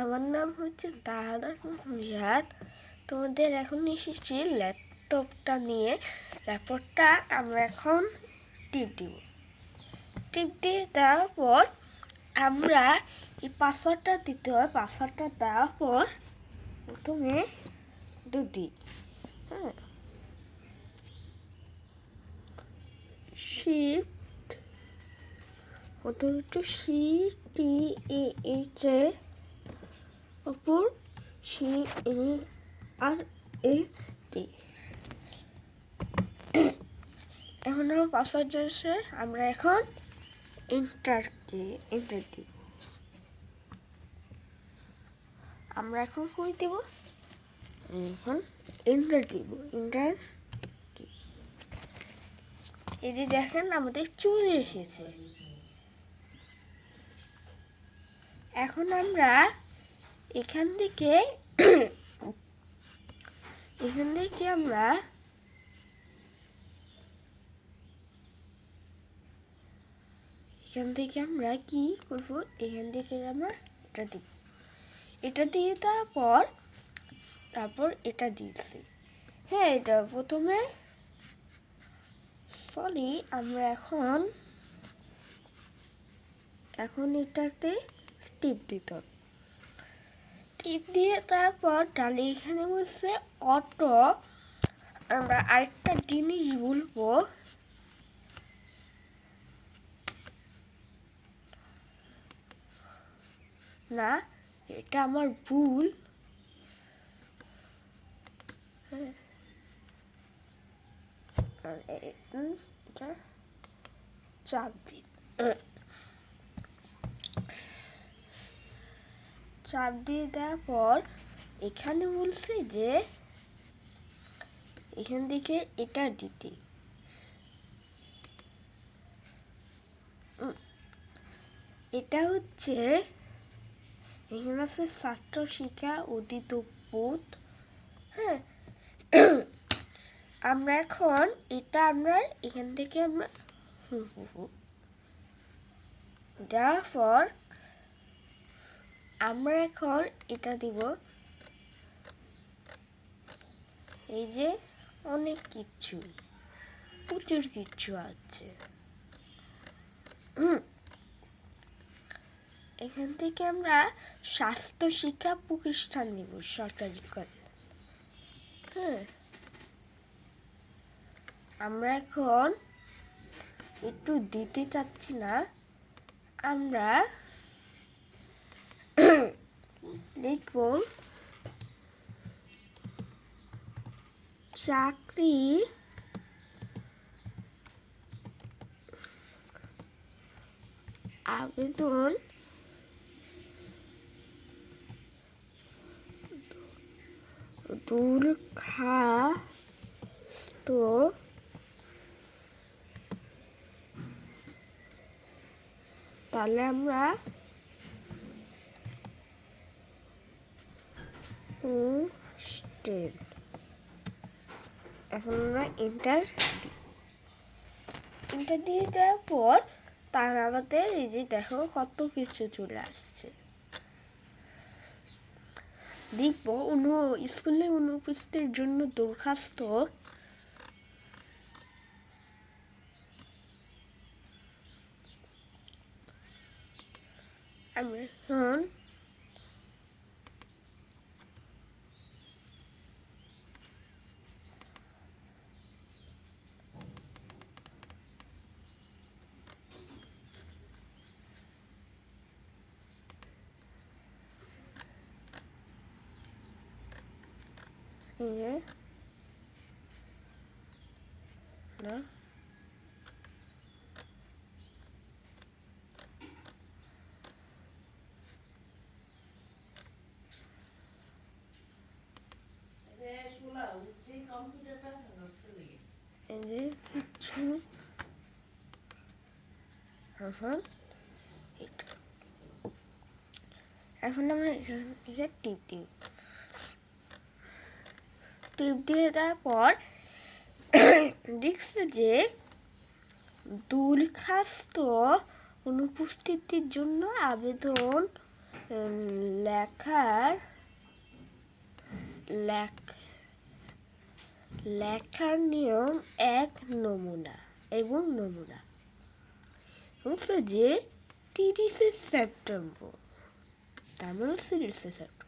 আমার নাম হচ্ছে দাদা রিয়াদ তোমাদের এখন এসেছি ল্যাপটপটা নিয়ে। ল্যাপটপটা আমরা এখন টিপ দিব। টিপ দিয়ে দেওয়ার পর আমরা এই পাসওয়ার্ডটা দিতে হয় পাসওয়ার্ডটা দেওয়ার পর প্রথমে দুধ দিই হ্যাঁ শিফট একটু C T A H A অপর সি এ আর এ টি এখন আমার পাসওয়ার্ড এসে আমরা এখন এন্টার এন্টার দিব। আমরা এখন কই দিব? এখন এন্টার দিব এন্টার এই যে দেখেন, আমাদের চলে এসেছে। এখন আমরা এখান থেকে এখান থেকে আমরা এখান থেকে আমরা কি করব? এখান থেকে আমরা এটা দিব। এটা দিয়ে দেওয়ার পর তারপর এটা দিয়েছি। হ্যাঁ এটা প্রথমে সরি আমরা এখন এখন এটাতে টিপ দিতে। টিপ দিয়ে তারপর তাহলে এখানে বলছে অটো, আমরা আরেকটা জিনিস বলব। না, এটা আমার ভুল। চাপ দিন চাপ দিয়ে দেওয়ার পর এখানে বলছে যে এখান থেকে এটা দিতে। এটা হচ্ছে এখানে আছে ছাত্র শিক্ষা উদিত বোধ হ্যাঁ। আমরা এখন এটা আমরা এখান থেকে আমরা দেওয়ার পর আমরা এখন এটা দিব। এই যে অনেক কিচ্ছু, প্রচুর কিচ্ছু আছে। এখান থেকে আমরা স্বাস্থ্য শিক্ষা প্রতিষ্ঠান নিব সরকারি হ্যাঁ আমরা এখন একটু দিতে চাচ্ছি না। আমরা লিখব চাকরি আবেদন দূরখাস্ত তাহলে আমরা হোস্টেল এখন আমরা এন্টার দিয়ে দেওয়ার পর তার আমাদের এই যে দেখো কত কিছু চলে আসছে দেখব অনু স্কুলে অনুপস্থিতির জন্য দরখাস্ত আমি এখন এই যে না কিছু এখন এখন আমরা টিপ দিই টিপ দিয়ে দেওয়ার পর দেখছে যে দরখাস্ত অনুপস্থিতির জন্য আবেদন লেখার, লেখ, লেখার নিয়ম এক নমুনা এবং নমুনা। বলছে যে তিরিশে সেপ্টেম্বর, তার মানে তিরিশে সেপ্টেম্বর।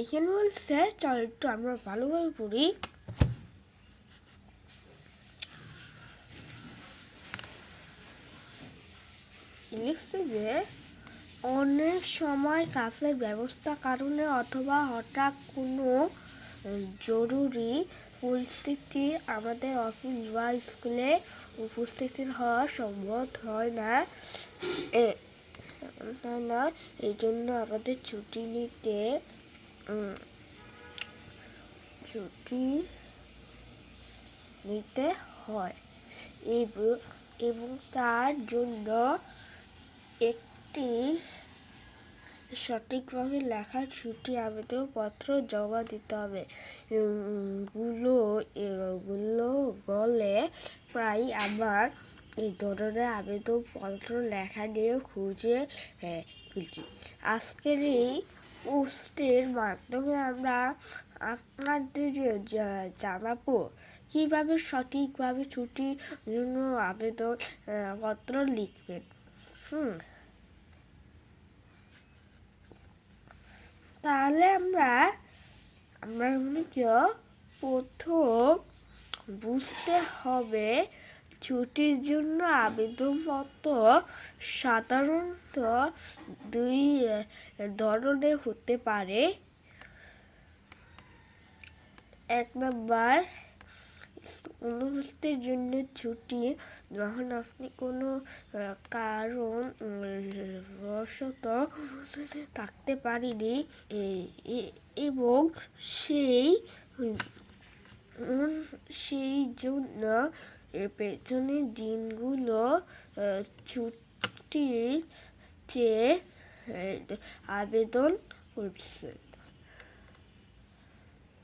এখানে বলছে, চল একটু আমরা ভালোভাবে পড়ি। লিখছে যে, অনেক সময় কাজের ব্যবস্থা কারণে অথবা হঠাৎ কোনো জরুরি পরিস্থিতি আমাদের অফিস বা স্কুলে উপস্থিত হওয়া সম্ভব হয় না। না এই জন্য আমাদের ছুটি নিতে ছুটি নিতে হয় এবং এবং তার জন্য একটি সঠিকভাবে লেখার ছুটি আবেদনপত্র জমা দিতে হবে। গুলো এগুলো গলে প্রায় আমার এই ধরনের আবেদনপত্র লেখা নিয়ে খুঁজে হ্যাঁ, আজকের এই পোস্টের মাধ্যমে আমরা আপনাদের জানাব কীভাবে সঠিকভাবে ছুটির জন্য আবেদন পত্র লিখবেন। হুম। তাহলে আমরা আমরা মূলত প্রথম বুঝতে হবে ছুটির জন্য আবেদনপত্র সাধারণত দুই ধরনের হতে পারে। এক নম্বর, অনুপস্থিতির জন্য ছুটি যখন আপনি কোনো কারণ বশত থাকতে পারিনি এবং সেই সেই জন্য পেছনের দিনগুলো ছুটির চেয়ে আবেদন করছেন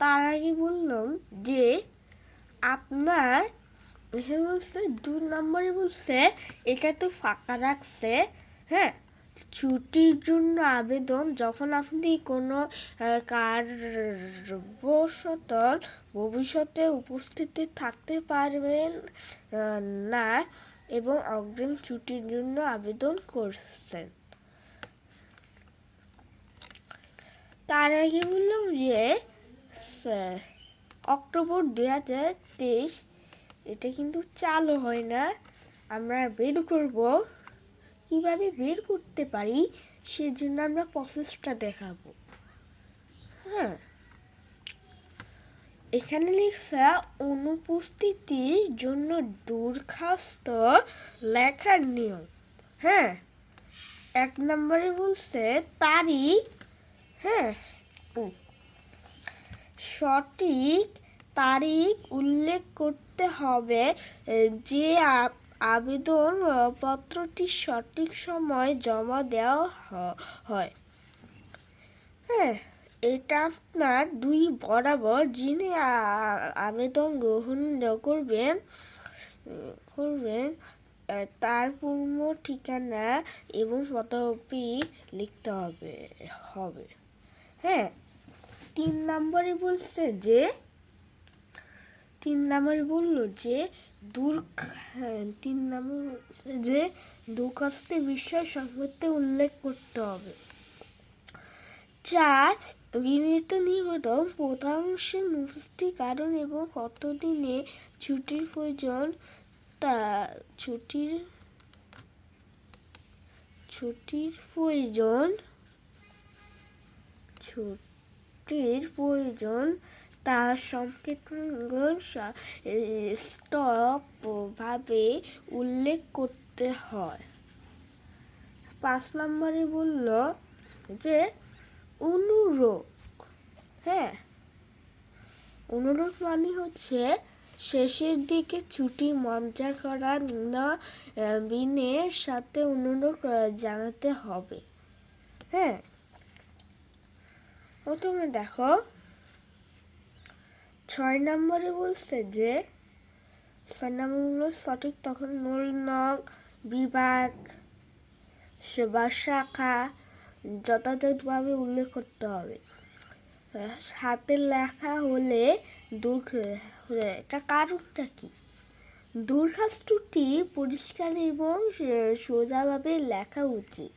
তার আগে বললাম যে, আপনার এখানে বলছে, দু নম্বরে বলছে, এটা তো ফাঁকা রাখছে হ্যাঁ? ছুটির জন্য আবেদন, যখন আপনি কোনো কারবশত ভবিষ্যতে উপস্থিতি থাকতে পারবেন না, এবং অগ্রিম ছুটির জন্য আবেদন করছেন। তার আগে বললাম যে অক্টোবর দুই হাজার তেইশ, এটা কিন্তু চালু হয় না, আমরা বের করব। কীভাবে বের করতে পারি, সেজন্য আমরা প্রসেসটা দেখাবো। হ্যাঁ। এখানে লিখছে অনুপস্থিতির জন্য দরখাস্ত লেখার নিয়ম। হ্যাঁ। এক নম্বরে বলছে, তারিখ। হ্যাঁ। সঠিক তারিখ উল্লেখ করতে হবে, যে আবেদন পত্রটি সঠিক সময় জমা দেওয়া হয়। হ্যাঁ এটা আপনার দুই বরাবর যিনি আবেদন গ্রহণ করবেন করবেন তার পূর্ণ ঠিকানা এবং ফটোকপি লিখতে হবে হবে। হ্যাঁ তিন নম্বরে বলছে যে, তিন নম্বরে বলল যে হ্যাঁ, তিন যে সম্পর্কে উল্লেখ করতে হবে। চার বিনীত নিবেদন কারণ এবং কতদিনে ছুটির প্রয়োজন তা ছুটির ছুটির প্রয়োজন ছুটির প্রয়োজন তার সংকেত স্টপ ভাবে উল্লেখ করতে হয়। পাঁচ নম্বরে বলল যে অনুরোধ হ্যাঁ অনুরোধ মানে হচ্ছে শেষের দিকে ছুটি মঞ্জুর করার না বিনের সাথে অনুরোধ জানাতে হবে। হ্যাঁ প্রথমে দেখো ছয় নম্বরে বলছে যে ছয় নম্বর হলো সঠিক তখন নল নং, বিভাগ বা শাখা যথাযথভাবে উল্লেখ করতে হবে। হাতে লেখা হলে দূর এটা কারণটা কি? দরখাস্তটি পরিষ্কার এবং সোজাভাবে লেখা উচিত।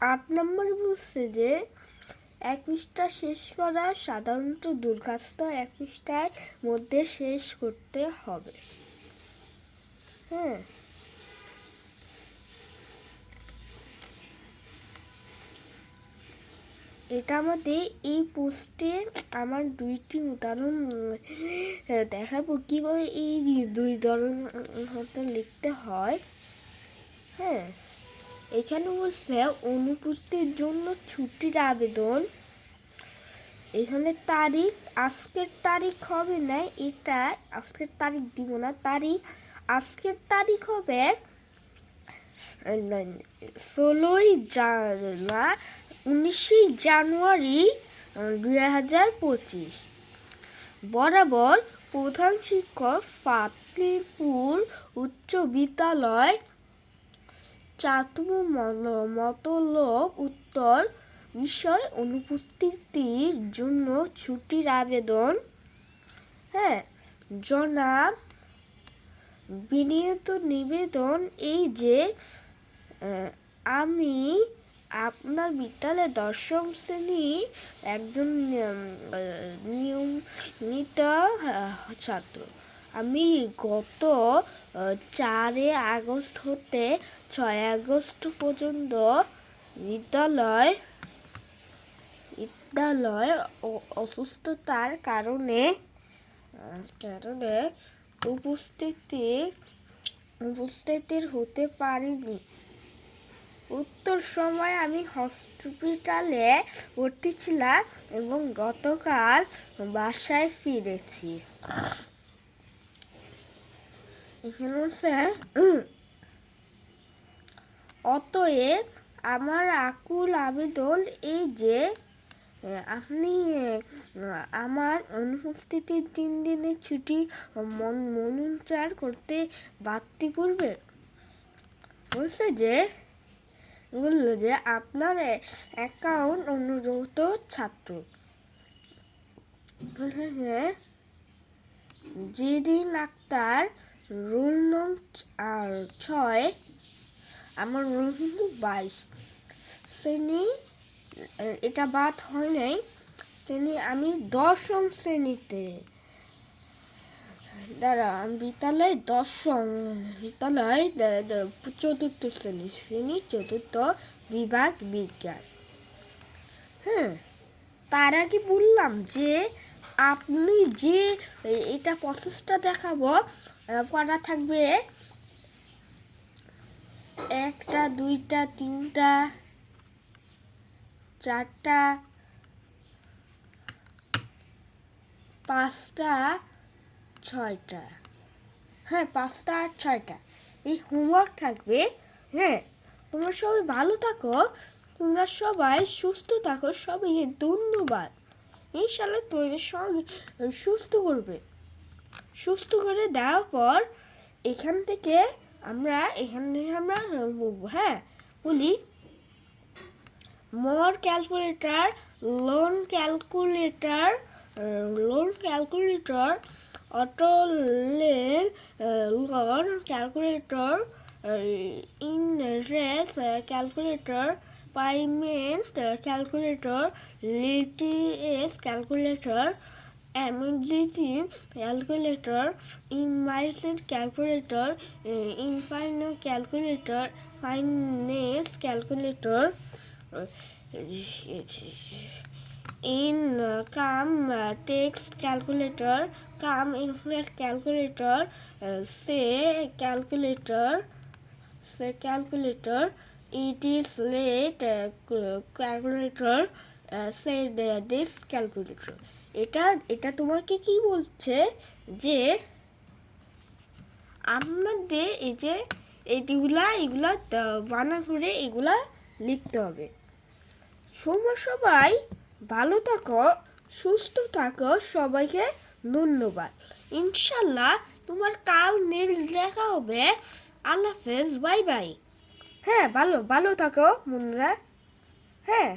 আট নম্বর বলছে যে এক পৃষ্ঠা শেষ করা সাধারণত দরখাস্ত এক পৃষ্ঠার মধ্যে শেষ করতে হবে। হ্যাঁ। এটা আমাদের এই পোস্টে আমার দুইটি উদাহরণ দেখাবো কীভাবে এই দুই ধরন হতে লিখতে হয়। হ্যাঁ। এখানে বলছে অনুপস্থিতির জন্য ছুটির আবেদন। এখানে তারিখ, আজকের তারিখ হবে না, এটা আজকের তারিখ দিব না, তারিখ, আজকের তারিখ হবে ষোলোই না, উনিশে জানুয়ারি দুই হাজার পঁচিশ। বরাবর প্রধান শিক্ষক ফাতিপুর উচ্চ বিদ্যালয় চাতম মতলব উত্তর বিষয় অনুপস্থিতির জন্য ছুটির আবেদন। হ্যাঁ জনাব বিনিয়ত নিবেদন এই যে আমি আপনার বিদ্যালয়ে দশম শ্রেণি একজন নিয়মিত ছাত্র। আমি গত চারে আগস্ট হতে ছয় আগস্ট পর্যন্ত বিদ্যালয় বিদ্যালয় অসুস্থতার কারণে কারণে উপস্থিতি, উপস্থিতির হতে পারিনি। উত্তর সময় আমি হসপিটালে ভর্তি ছিলাম এবং গতকাল বাসায় ফিরেছি। এখানে হচ্ছে অতএব আমার আকুল আবেদন এই যে আপনি আমার অনুপস্থিতির তিন দিনের ছুটি মন মনোনয়ন করতে বাড়তি করবেন বলছে যে, বলল যে আপনার অ্যাকাউন্ট অনুরোধ ছাত্র। বলছে যে জিডিন আক্তার রুল নং আর ছয়, আমার রুল কিন্তু বাইশ। শ্রেণি, এটা বাদ হয় নাই। শ্রেণি, আমি দশম শ্রেণীতে। দাঁড়া, আমি বিদ্যালয় দশম, বিদ্যালয় চতুর্থ শ্রেণি। শ্রেণি, চতুর্থ বিভাগ বিজ্ঞান। হ্যাঁ তার আগে বললাম যে, আপনি যে এটা প্রসেসটা দেখাবো করা থাকবে। একটা, দুইটা, তিনটা, চারটা, পাঁচটা, ছয়টা। হ্যাঁ পাঁচটা আর ছয়টা। এই হোমওয়ার্ক থাকবে হ্যাঁ? তোমরা সবাই ভালো থাকো, তোমরা সবাই সুস্থ থাকো, সবাইকে ধন্যবাদ। এই ইনশাল্লাহ তৈরি সঙ্গে সুস্থ করবে। সুস্থ করে দেওয়ার পর এখান থেকে আমরা, এখান থেকে আমরা হ্যাঁ? বলি more calculator loan calculator loan calculator auto loan calculator interest calculator payment calculator লিটিএস calculator এমন calculator ইনভাইসেড calculator ইনফাইন calculator finance calculator income tax calculator come inflate calculator say calculator say calculator it is rate calculator say this calculator এটা এটা তোমাকে কি বলছে যে আমাদের এই যে এইগুলা এগুলা বানা করে এগুলা লিখতে হবে। তোমরা সবাই, ভালো থাকো, সুস্থ থাকো, সবাইকে ধন্যবাদ। ইনশাল্লাহ তোমার কাল নেক্সট দেখা হবে। আল্লাহ হাফেজ, বাই বাই। হ্যাঁ ভালো ভালো থাকো মনরা হ্যাঁ।